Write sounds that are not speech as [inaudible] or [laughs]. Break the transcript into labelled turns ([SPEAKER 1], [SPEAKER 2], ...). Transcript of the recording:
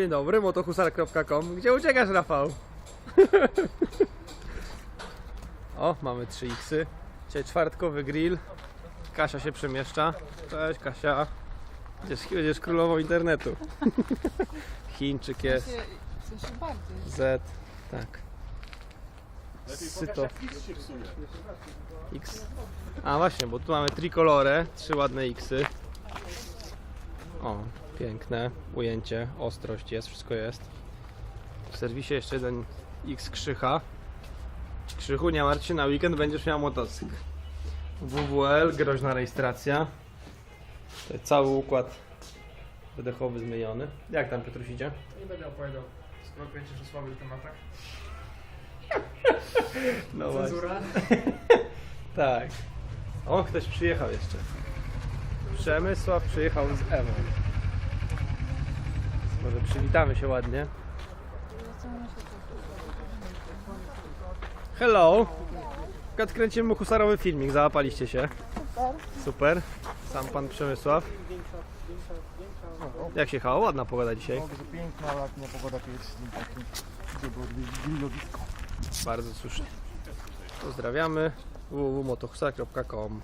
[SPEAKER 1] Dzień dobry, motohusar.com. Gdzie uciekasz, Rafał? [laughs] o, mamy 3x. Dzisiaj czwartkowy grill. Kasia się przemieszcza. Cześć, Kasia. Będziesz, będziesz królową internetu. [laughs] Chińczyk jest. Z, tak. Syto. X. A właśnie, bo tu mamy trikolorę, trzy ładne Xy. O, piękne ujęcie, ostrość jest, wszystko jest. W serwisie jeszcze jeden X Krzycha. Krzychu, nie martw się, na weekend będziesz miał motocykl. WWL, groźna rejestracja. Cały układ wydechowy zmieniony. Jak tam Piotruś idzie?
[SPEAKER 2] Nie będę opowiadał, skoro kręcisz o słabych tematach. [laughs]
[SPEAKER 1] No.
[SPEAKER 2] Cenzura. [laughs]
[SPEAKER 1] Tak. O, ktoś przyjechał jeszcze. Przemysław przyjechał z Ewą. Może przywitamy się ładnie. Hello! Kat kręcimy mu husarowy filmik, załapaliście się.
[SPEAKER 3] Super.
[SPEAKER 1] Sam pan Przemysław. Jak się jechało? Ładna pogoda dzisiaj.
[SPEAKER 4] Piękna pogoda.
[SPEAKER 1] Bardzo słusznie. Pozdrawiamy. www.motohusar.com